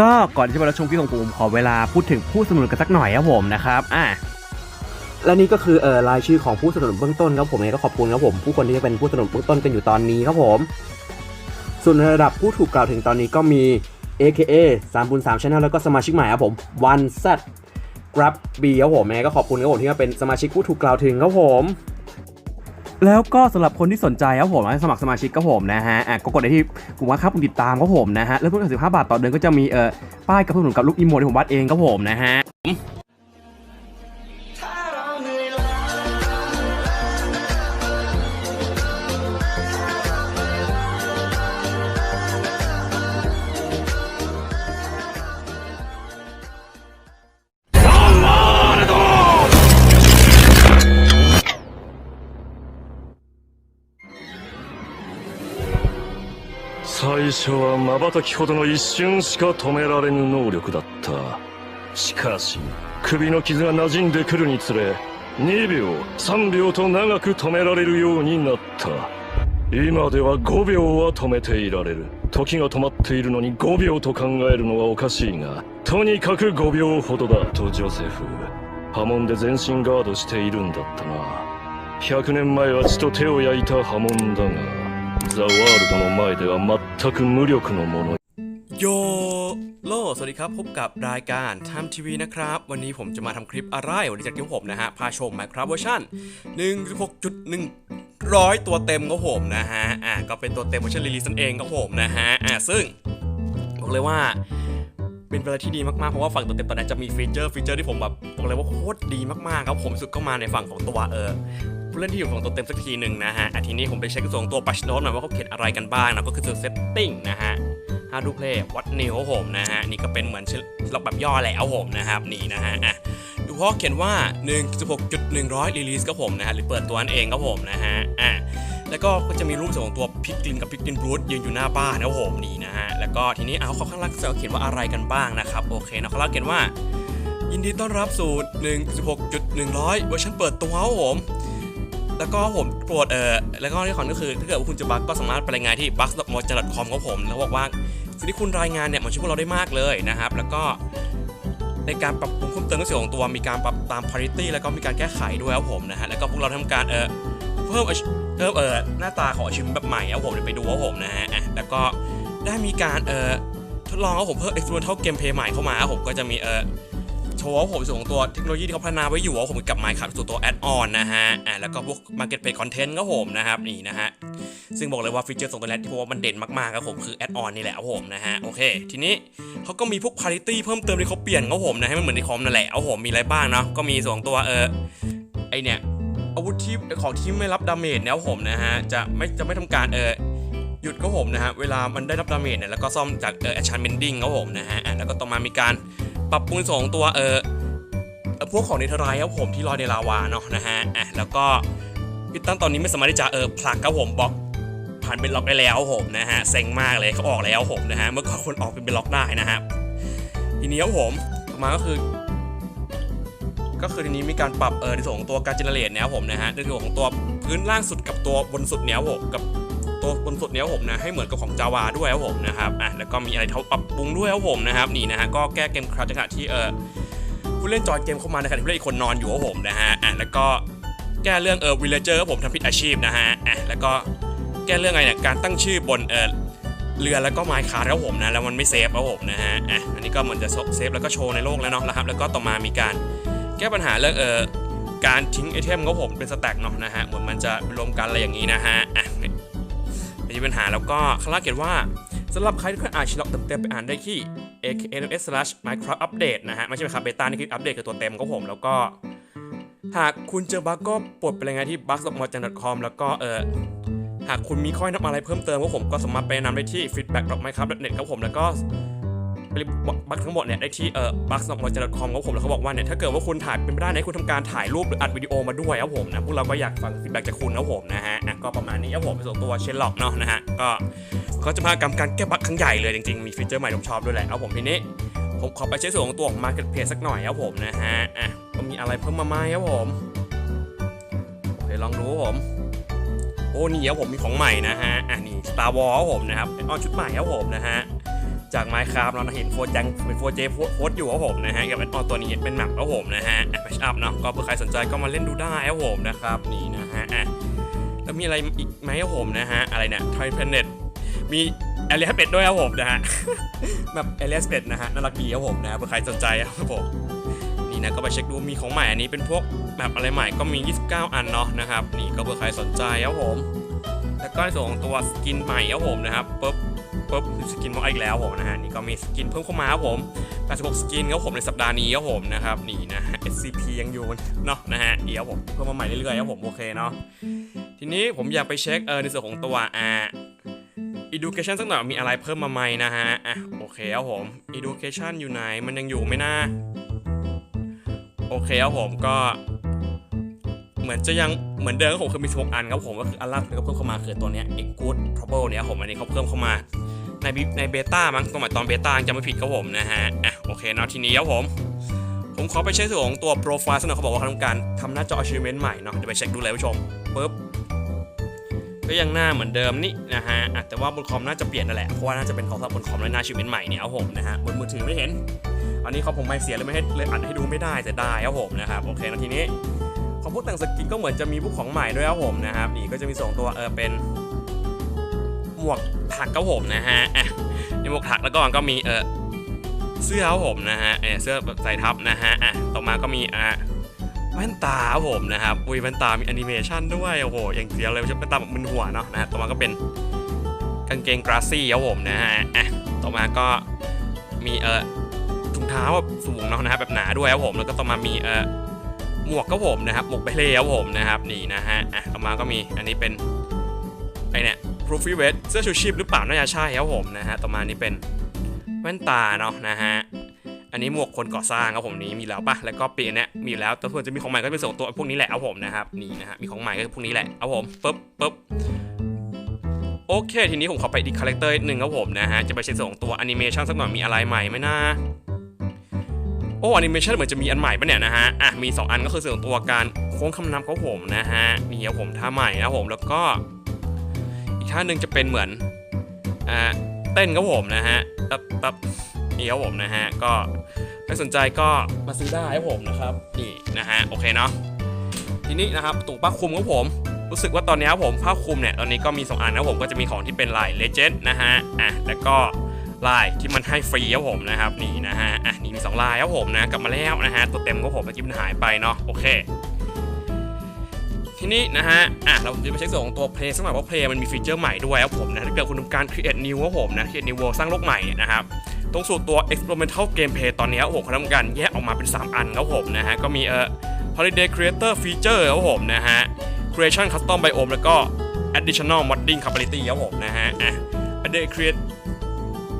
ก็ก่อนที่จะมาชมคลิปของผมขอเวลาพูดถึงผู้สนับสนุนกันสักหน่อยครับผมนะครับอะและนี่ก็คือเอ่อรายชื่อของผู้สนับสนุนเบื้องต้นครับผมเองก็ขอบคุณครับผม ผู้คนที่จะเป็นผู้สนับสนุนเบื้องต้นกันอยู่ตอนนี้ครับผม ส่วนระดับผู้ถูกกล่าวถึงตอนนี้ก็มี AKA 3บุญ3 Channel แล้วก็สมาชิกใหม่ครับผม One Set Grab B ครับผมยังไงก็ขอบคุณครับผมที่มาเป็นสมาชิกผู้ถูกกล่าวถึงครับผม แล้วก็สำหรับคนที่สนใจครับผมสมัครสมาชิกครับผมนะฮะก็กดได้ที่กลุ่มว่าครับติดตามครับผมนะฮะแล้วทุน15บาทต่อเดือนก็จะมีเอ่อป้ายกระตุ้นกับลูกอิโมที่ผมวาดเองครับผมนะฮะ 最初は瞬きほどの一瞬しか止められぬ能力だった。しかし首の傷が馴染んでくるにつれ2秒3秒と長く止められるようになった。今では5秒は止めていられる。時が止まっているのに5秒と考えるのはおかしいがとにかく5秒ほどだとジョセフ。波紋で全身ガードしているんだったな。100年前は血と手を焼いた波紋だがザ・ワールドの前では全く無力のもの โยโลสวัสดีครับ พบกับรายการ Time TV นะครับ วันนี้ผมจะมาทำคลิปอะไร วันนี้จากที่ผมนะฮะ พาชม Minecraft เวอร์ชัน1.6.1ร้อยตัวเต็มครับผมนะฮะ อ่ะก็เป็นตัวเต็มเวอร์ชันรีลีสนั่นเองครับผมนะฮะ อ่ะซึ่งบอกเลยว่า เป็นอะไรที่ดีมากๆ เพราะว่าฝั่งตัวเต็มตอนนี้จะมีฟีเจอร์ฟีเจอร์ที่ผมแบบบอกเลยว่าโคตรดีมากๆครับผมสุดก็มาในฝั่งของตัวเออ ผู้เล่นที่อยู่ฝั่งตัวเต็มสักทีหนึ่งนะฮะอะทีนี้ผมไปเช็คส่วนตัวปัชโนตหน่อยว่าเขาเขียนอะไรกันบ้างนะก็คือส่วเซตติ้งนะฮะ How to play what new ครับผมนะฮะนี่ก็เป็นเหมือนชื่อล็อกแบบย่อแหละครับผมนะครับนี่นะฮะอะดูเพราะเขียนว่า 1.6.100 release ครับผมนะฮะหรือเปิดตัวนั่นเองครับผมนะฮะอะแล้วก็จะมีรูปส่วนของตัวพิกลินกับพิกลินบรูดยืนอยู่หน้าบ้านนะผมนี่นะฮะแล้วก็ทีนี้เอาเขาข้างล่างเขาเขียนว่าอะไรกันบ้างนะครับโอเคนะเขาล่าเขียนว่ายินดีต้อนรับสู่ 1.6.100เวอร์ชันเปิดตัวครับผม แล้วก็ผมโปรดเอ่อแล้วก็ที่ขอนก็คือ ถ้าเกิดว่าคุณจะบักก็สามารถไปรายงานที่ b u g m o j a c o m ครับผม แล้วบอกว่าสิ่งที่คุณรายงานเนี่ยมันช่วยพวกเราได้มากเลยนะครับ แล้วก็ในการปรับปรุงเพิ่มเติมในส่วของตัวมีการปรับตาม parity แล้วก็มีการแก้ไขด้วยครับผมนะฮะแล้วก็พวกเราทำการเอ่อเพิ่มเพิ่มเอ่อหน้าตาของอาชีพแบบใหม่ครับผมเดี๋ยวไปดูครับผมนะฮะอะแล้วก็ได้มีการเอ่อทดลองครับผมเพิ่ม experimental gameplay ใหม่เข้ามาครับผมก็จะมีเอ่อ โชว์ว่าผมส่วนของตัวเทคโนโลยีที่เขาพัฒนาไว้อยู่ว่าผมกับ Minecraft ส่วนตัวแอดออนนะฮะอ่าแล้วก็พวก Marketplace Content ก็ผมนะครับนี่นะฮะซึ่งบอกเลยว่าฟีเจอร์ส่วนตัวแรกที่ผมว่ามันเด่นมากๆครับผมคือแอดออนนี่แหละครับผมนะฮะโอเค ทีนี้เขาก็มีพวก Parity เพิ่มเติมที่เขาเปลี่ยนครับผมนะให้มันเหมือนในคอมนั่นแหละเอาผมมีอะไรบ้างเนาะก็มีส่วนของตัวเออไอเนี่ยอาวุธที่ของที่ไม่รับดาเมจเนี่ยผมนะฮะจะไม่จะไม่ทำการเออหยุดครับผมนะฮะเวลามันได้รับดาเมจเนี่ยแล้วก็ซ่อมจากเออ enchantmenting ครับผมนะฮะแล้วก็ต่อมามีการ ปรับปรุงในสองตัวเออพวกของเนเธอร์ไรครับผมที่ลอยในลาวาเนาะนะฮะอะแล้วก็พี่ตั้งตอนนี้ไม่สามารถที่จะเออผลักครับผมบล็อกผ่านเป็นล็อกได้แล้วผมนะฮะเซ็งมากเลยเขาออกแล้วผมนะฮะเมื่อก่อนคนออกเป็นล็อกได้นะฮะทีนี้ครับผมต่อมาก็คือ ก็คือทีนี้มีการปรับเออในส่วนของตัวการเจเนเรตเนี่ยผมนะฮะในส่วนของตัวพื้นล่างสุดกับตัวบนสุดเนี่ยผมกับ ตัวบนสุดเนี่ยผมนะให้เหมือนกับของ Java ด้วยครับผมนะครับอะแล้วก็มีอะไรเท่าปรับปรุงด้วยครับผมนะครับนี่นะฮะก็แก้เกมคราจังหวะที่เออผู้เล่นจอยเกมเข้ามาในขณะที่ผู้เล่นอีกคนนอนอยู่ครับผมนะฮะอะแล้วก็แก้เรื่องเออวิลเลเจอร์ผมทำผิดอาชีพนะฮะอะแล้วก็แก้เรื่องอะไรเนี่ยการตั้งชื่อบนเออเรือแล้วก็ไมค์คาร์ครับผมนะแล้วมันไม่เซฟครับผมนะฮะอะอันนี้ก็เหมือนจะเซฟแล้วก็โชว์ในโลกแล้วเนาะนะครับแล้วก็ต่อมามีการแก้ปัญหาเรื่องเออการทิ้งไอเทมครับผมเป็นสแต็กเนาะนะฮะเหมือนมันจะรวมกันอะไรอย่างนี้นะฮะอะ ไม่มีปัญหาแล้วก็ข้าราเขียนว่าสำหรับใครที่เพิ่งอ่านชิล็อกเต็มๆไปอ่านได้ที่ akns/minecraft update นะฮะไม่ใช่ครับเบต้านี่คืออัปเดตกับตัวเต็มของผมแล้วก็หากคุณเจอบั๊กก็ปลดไปรายงานที่ b u g s m o j a n c o m แล้วก็เออหากคุณมีข้อแนะนำอะไรเพิ่มเติมก็ผมก็สามารถไปแนะนำได้ที่ feedback m i n e c r a f t net ครับผมแล้วก็ บั๊กทั้งหมดเนี่ยได้ที่เอ่อ b u g s m o j a n c o m ครับผมแล้วเขาบอกว่าเนี่ยถ้าเกิดว่าคุณถ่ายเป็นไม่ได้นะคุณทำการถ่ายรูปหรืออัดวิดีโอมาด้วยครับผมนะพวกเราก็อยากฟัง feedback จากคุณครับผมนะฮะอะก็ประมาณนี้ครับผมเป็นส่วนตัวเชนล็อกเนาะนะฮะก็เขาจะพากรรมการแก้บั๊กครั้งใหญ่เลยจริงๆมีฟีเจอร์ใหม่ผมชอบด้วยแหละเอาผมทีนี้ผมขอไปเช็คส่วนของตัวของ Marketplace สักหน่อยครับผมนะฮะอะก็มีอะไรเพิ่มมาไหมครับผมโอเคลองดูครับผมโอ้นี่ครับผมมีของใหม่นะฮะอะนี่ Star Wars ครับผมนะครับเป็นออนชุดใหม่ครับผมนะฮะ จาก Minecraft เราเห็นโฟร์จังเป็นโฟร์เจโพสอยู่ครับผมนะฮะกับแอดออนตัวนี้เป็นแมปครับผมนะฮะแอดแมชอัพเนาะก็เผื่อใครสนใจก็มาเล่นดูได้ครับผมนะครับนี่นะฮะแล้วมีอะไรอีกไหมครับผมนะฮะอะไรเนี่ยไทยเพนเน็ตมีแอเรียเป็ดด้วยครับผมนะฮะแบบแอเรียเป็ดนะฮะน่ารักดีครับผมนะเผื่อใครสนใจครับผมนี่นะก็ไปเช็คดูมีของใหม่อันนี้เป็นพวกแบบอะไรใหม่ก็มี 29 อันเนาะนะครับนี่ก็เผื่อใครสนใจครับผม แล้วก็ในส่วนของตัวสกินใหม่ครับผมนะครับปุ๊บปุ๊บสกินมาอีกแล้วผมนะฮะนี่ก็มีสกินเพิ่มเข้ามาครับผม86สกินครับผมในสัปดาห์นี้ครับผมนะครับนี่นะ SCP ยังอยู่เนาะนะฮะเดี๋ยวผมเพิ่มมาใหม่เรื่อยๆครับผมโอเคเนาะทีนี้ผมอยากไปเช็คเออในส่วนของตัวอ่า education สักหน่อยมีอะไรเพิ่มมาใหม่นะฮะอะโอเคครับผม education อยู่ไหนมันยังอยู่ไหมนะโอเคครับผมก็ เหมือนจะยังเหมือนเดิมผมคือมี 16 อันครับผมก็คืออันล่าสุดก็เพิ่มเข้ามาคือตัวเนี้ย e good trouble เนี่ยผมอันนี้เขาเพิ่มเข้ามาในในเบต้ามั้งตรงหมายตอนเบต้าจะไม่ผิดครับผมนะฮะอะโอเคเนาะทีนี้ครับผม ผมขอไปเช็คส่วนของตัวโปรไฟล์สักหน่อยเขาบอกว่าเขาทำการทำหน้าจอ achievement ใหม่เนาะเดี๋ยวไปเช็คดูเลยผู้ชมปึ๊บก็ยังหน้าเหมือนเดิมนี่นะฮะแต่ว่าบนคอมน่าจะเปลี่ยนนั่นแหละเพราะว่าน่าจะเป็นของสำหรับบนคอมและหน้า achievement ใหม่เนี่ยครับผมนะฮะบนมือถือไม่เห็นอันนี้เขาผมไม่เสียเลยไม่ให้เลยอัดให้ดูไม่ได้แต่ได้ครับผมนะครับโอเคนะทีนี้ พวกแต่งสกินก็เหมือนจะมีพวกของใหม่ด้วยครับผมนะครับนี่ก็จะมีสองตัวเออเป็นหมวกถักครับผมนะฮะอะในหมวกถักแล้วก็ก็มีเออเสื้อครับผมนะฮะเออเสื้อแบบใส่ทับนะฮะอะต่อมาก็มีอะแว่นตาครับผมนะครับอุ้ยแว่นตามีแอนิเมชันด้วยโอ้โหอย่างเสียวเลยไม่ใช่แว่นตาแบบมึนหัวเนาะนะฮะต่อมาก็เป็นกางเกงกราซี่ครับผมนะฮะอะต่อมาก็มีเออถุงเท้าแบบสูงเนาะนะฮะแบบหนาด้วยครับผมแล้วก็ต่อมามีเออ หมวกครับผมนะครับ หมวกเบเล่ครับผมนะครับนี่นะฮะอะต่อมาก็มีอันนี้เป็นไอเนี่ย p r o f i v e t เสื้อชูชีพหรือเปล่าน่าจะใช่ครับผมนะฮะต่อมานี่เป็นแว่นตาเนาะนะฮะอันนี้หมวกคนก่อสร้างครับผมนี้มีแล้วปะแล้วก็ปีกอันเนี้ยมีแล้วแต่ส่วนจะมีของใหม่ก็เป็นส่วนตัวพวกนี้แหละครับผมนะครับนี่นะฮะมีของใหม่ก็คือพวกนี้แหละครับผมปึ๊บปึ๊บโอเค ทีนี้ผมขอไปอีคาแรคเตอร์หนึ่งครับผมนะฮะจะไปเช็คส่วนของตัวแอนิเมชันสักหน่อยมีอะไรใหม่ไหมนะ โอ้แอนิเมชันเหมือนจะมีอันใหม่ปะเนี่ยนะฮะ อะมี 2 อันก็คือส่วนตัวการโค้งคำนับของผมนะฮะนี่ครับผมท่าใหม่นะผมแล้วก็ อีกท่าหนึ่งจะเป็นเหมือนอ่าเต้นครับผมนะฮะตับตับนี่ครับผมนะฮะก็ถ้าสนใจก็มาซื้อได้ครับผมนะครับนี่นะฮะโอเคเนาะทีนี้นะครับตุงผ้าคลุมครับผมรู้สึกว่าตอนนี้ครับผมผ้าคลุมเนี่ยตอนนี้ก็มี 2 อันนะผมก็จะมีของที่เป็นลายเลเจนด์นะฮะอะแล้วก็ ลายที่มันให้ฟรีครับผมนะครับนี่นะฮะอะนี่มี2ลายครับผมนะกลับมาแล้วนะฮะตัวเต็มของผมเมื่อกี้มันหายไปเนาะโอเค ทีนี้นะฮะอะเราจะมาเช็คส่วนของตัว Play สักหน่อยว่า Play มันมีฟีเจอร์ใหม่ด้วยครับผมนะถ้าเกิดคุณทำการ create new ครับผมนะ create new world สร้างโลกใหม่เนี่ยนะครับตรงส่วนตัว experimental gameplay ตอนนี้ครับผมเขาทำการแยกออกมาเป็น 3 อันครับผมนะฮะก็มีเอ่อ holiday creator feature ครับผมนะฮะ creation custom biome แล้วก็ additional modding capability ครับผมนะฮะอะ holiday create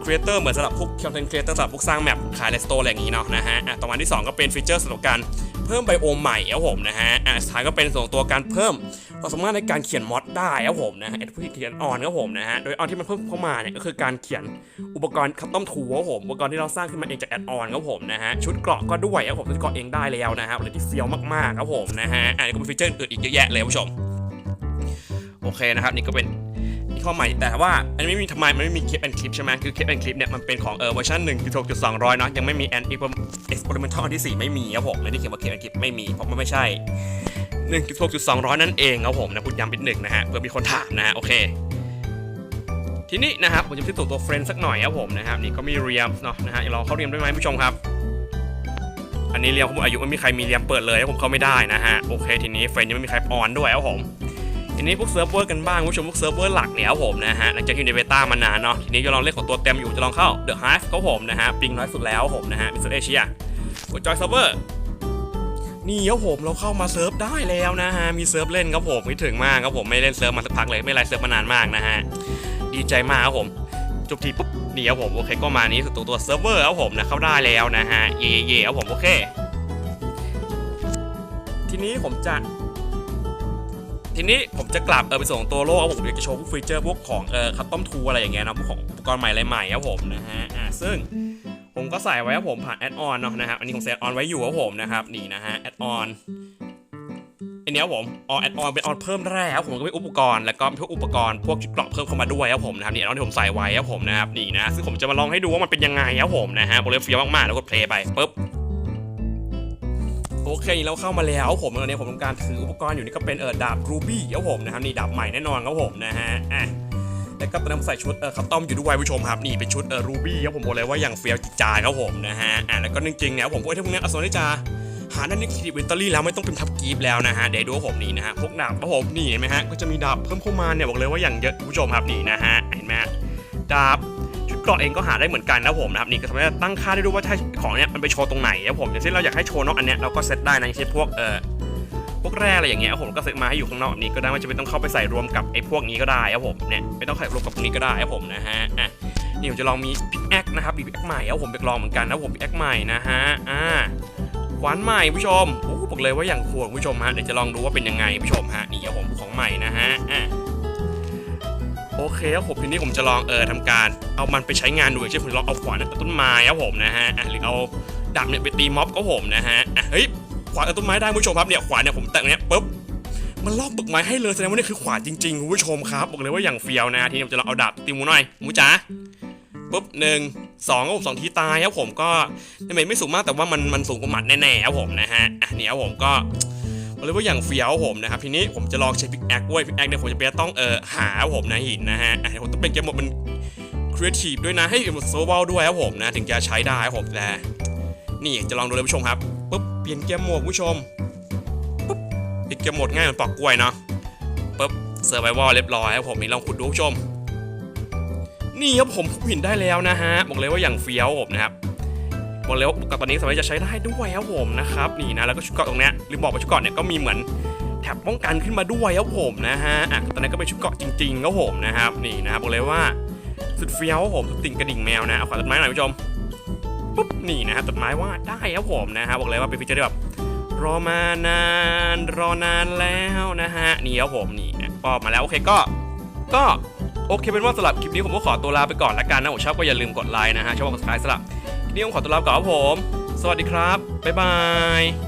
ครีเอเตอร์เหมือนสำหรับพวกคอนเทนต์ครีเอเตอร์สำหรับพวกสร้างแมปขายในสโตร์อะไรอย่างนี้เนาะนะฮะอะต่อมาที่ 2 ก็เป็นฟีเจอร์สำหรับการเพิ่มไบโอมใหม่ครับผมนะฮะอะสุดท้ายก็เป็นส่วนตัวการเพิ่มความสามารถในการเขียนมอดได้ครับผมนะฮะแอดเขียนออนครับผมนะฮะโดยออนที่มันเพิ่มเข้ามาเนี่ยก็คือการเขียนอุปกรณ์คัสตอมทูครับผมอุปกรณ์ที่เราสร้างขึ้นมาเองจากแอดออนครับผมนะฮะชุดเกราะก็ด้วยครับผมชุดเกราะเองได้แล้วนะฮะเลยที่เฟี้ยวมากๆครับผมนะฮะอะนี่ก็เป็นฟีเจอร์อื่นอีกเยอะแยะเลยคุณผู้ชมโอเคนะครับนี่ก็เป็น มีข้อใหม่ แต่ว่าอันนี้ไม่มีทำไมมันไม่มีคลิปแอนคลิปใช่ไหมคือคลิปแอนคลิปเนี่ยมันเป็นของเออเวอร์ชัน1.6.200เนาะยังไม่มีแอนอีกเอ็กซ์เพร์เมนทัลอันที่ 4 ไม่มีครับผมไม่ได้เขียนว่าคลิปแอนคลิปไม่มีเพราะมันไม่ใช่1.6.200 นั่นเองครับผมนะพูดย้ำนิดหนึ่งนะฮะเพื่อมีคนถามนะฮะโอเคทีนี้นะครับผมจะพิสูจน์ตัวเฟรนด์สักหน่อยครับผมนะครับนี่ก็มีเรียมเนาะนะฮะเราเข้าเรียมได้ไหมผู้ชมครับ อันนี้เรียมผมอายุไม่มีใครมีเรียมเปิดเลยผมเข้าไม่ได้นะฮะโอเคทีนี้เฟรนด์ยังไม่มีใครออนด้วยครับผม ทีนี้พวกเซิร์ฟเวอร์กันบ้างผู้ชมพวกเซิร์ฟเวอร์หลักเนี่ยครับผมนะฮะหลังจากที่อยู่ในเบต้ามานานเนาะทีนี้จะลองเล่นของตัวเต็มอยู่จะลองเข้า The Hive ครับผมนะฮะปิงน้อยสุดแล้วผมนะฮะมิสเตอร์เอเชียกดจอยเซิร์ฟเวอร์นี่ครับผมเราเข้ามาเซิร์ฟได้แล้วนะฮะมีเซิร์ฟเล่นครับผมคิดถึงมากครับผมไม่เล่นเซิร์ฟมาสักพักเลยไม่ไลฟ์เซิร์ฟมานานมากนะฮะดีใจมากครับผมจบทีปุ๊บนี่ครับผมโอเคก็มานี้ตัวตัวเซิร์ฟเวอร์ครับผมนะเข้าได้แล้วนะฮะเย่เย่ครับผมโอเค ทีนี้ผมจะ ทีนี้ผมจะกลับเออไปส่งตัวโลกครับผมอยากจะโชว์พวกฟีเจอร์พวกของเออคัสตอมทูอะไรอย่างเงี้ยนะพวกของอุปกรณ์ใหม่อะไรใหม่ครับผมนะฮะอ่าซึ่งผมก็ใส่ไว้ครับผมผ่านแอดออนเนาะนะครับอันนี้ผมเซตออนไว้อยู่ครับผมนะครับนี่นะฮะแอดออนอันเนี้ยครับผมออนแอดออนเป็นออนเพิ่มแร่ครับผมก็เป็นอุปกรณ์แล้วก็พวกอุปกรณ์พวกชุดเกราะเพิ่มเข้ามาด้วยครับผมนะครับนี่อันที่ผมใส่ไว้ครับผมนะครับนี่นะซึ่งผมจะมาลองให้ดูว่ามันเป็นยังไงครับผมนะฮะบอเลยเฟียมากๆแล้วก็เพลย์ไปปุ๊บ เคเราเข้ามาแล้วผมตอนนี้ผมทำการถืออุปกรณ์อยู่นี่ก็เป็นเออดาบรูบี้ครับผมนะครับนี่ดาบใหม่แน่นอนครับผมนะฮะอะแล้วก็ตอนนั้ผมใส่ชุดเออคัสตอมอยู่ด้วยผู้ชมครับนี่เป็นชุดเออรูบี้ครับผมบอกเลยว่าอย่างเฟี้ยวจิตใจครับผมนะฮะอะแล้วก็จริงๆเนี่ยผมพวกที่พวกเนี้ยอาส่วนที่จะหาด้านนี้คีวินเตอรี่แล้วไม่ต้องเป็นทับกีฟแล้วนะฮะเดี๋ยวดูผมนี่นะฮะพวกดาบครับผมนี่เห็นไหมฮะก็จะมีดาบเพิ่มเข้ามาเนี่ยบอกเลยว่าอย่างเยอะคุณผู้ชมครับนี่นะฮะเห็นไหมดาบ กราะเองก็หาได้เหมือนกันนะผมนะครับนี่ก็สามารถตั้งค่าได้ด้วยว่าถ้าของเนี้ยมันไปโชว์ตรงไหนครับผมอย่างเช่นเราอยากให้โชว์นอกอันเนี้ยเราก็เซตได้นะอย่างเช่นพวกเอ่อพวกแร่อะไรอย่างเงี้ยผมก็เซตมาให้อยู่ข้างนอกแบบนี้ก็ได้ไม่จำเป็นต้องเข้าไปใส่รวมกับไอ้พวกนี้ก็ได้ครับผมเนี่ยไม่ต้องใส่รวมกับตรงนี้ก็ได้ครับผมนะฮะอะนี่ผมจะลองมีพิกแอคนะครับมีพิกแอคใหม่ครับผมไปลองเหมือนกันนะผมพิกแอคใหม่นะฮะอ่าขวานใหม่ผู้ชมโอ้บอกเลยว่าอย่างโหดผู้ชมฮะเดี๋ยวจะลองดูว่าเป็นยังไงผู้ชมฮะนี่ครับผมของใหม่นะฮะอะ โอเคครับผมทีนี้ผมจะลองเออทำการ เอามันไปใช้งานดูอย่างเช่นผมลองเอาขวานตัดต้นไม้ครับผมนะฮะหรือเอาดาบเนี่ยไปตีม็อบก็ผมนะฮะเฮ้ยขวานตัดต้นไม้ได้ผู้ชมครับเนี่ยขวานเนี่ยผมแต่งเนี้ยปุ๊บมันลอกปึกไม้ให้เลยแสดงว่านี่คือขวานจริงๆคุณผู้ชมครับบอกเลยว่าอย่างเฟียวนะทีนี้ผมจะลองเอาดาบตีมูหน่อยมูจ๋าปุ๊บหนึ่งสองครับผมสองทีตายครับผมก็ดาเมจไม่สูงมากแต่ว่ามันมันสูงกว่าหมัดแน่ๆครับผมนะฮะเนี่ยผมก็ เลยว่าอย่างเฟี้ยวผมนะครับทีนี้ผมจะลองใช้พิกแอคด้วยพิกแอคเนี่ยผมจะเป็นต้องเออหาผมนะหินนะฮะผมต้องเป็นเกมหมดมันครีเอทีฟด้วยนะให้เป็นหมดโซเบลด้วยครับผมนะถึงจะใช้ได้ครับผมแต่นี่จะลองดูเลยผู้ชมครับปุ๊บเปลี่ยนเกมโหมดผู้ชมปุ๊บเปลี่ยนเกมโหมดง่ายเหมือนปอกกล้วยเนาะปุ๊บเซอร์ไววอลเรียบร้อยครับผมนี่ลองขุดดูผู้ชม นี่ครับผมผมเห็นได้แล้วนะฮะบอกเลยว่าอย่างเฟี้ยวผมนะครับ บอกเลยว่าอุปกรณ์ตอนนี้สามารถจะใช้ได้ด้วยครับผมนะครับนี่นะแล้วก็ชุดเกราะตรงเนี้ยลืมบอกไปชุดเกราะเนี่ยก็มีเหมือนแถบป้องกันขึ้นมาด้วยครับผมนะฮะอะตอนนี้ก็เป็นชุดเกราะจริงๆครับผมนะครับนี่นะบอกเลยว่าสุดเฟี้ยวครับผมสุดติ่งกระดิ่งแมวนะเอาขวาต้นไม้หน่อยผู้ชมปุ๊บนี่นะครับต้นไม้ว่าได้ครับผมนะฮะบอกเลยว่าเป็นฟีเจอร์ที่แบบรอมานานรอนานแล้วนะฮะนี่ครับผมนี่นะก็มาแล้วโอเคก็ ก็โอเคเป็นว่าสำหรับคลิปนี้ผมก็ขอตัวลาไปก่อนละกันนะผมชอบก็อย่าลืมกดไลค์นะฮะชอบกด subscribe สำหรับ นี่ผมขอตัวลาไปก่อนครับผม สวัสดีครับ บ๊ายบาย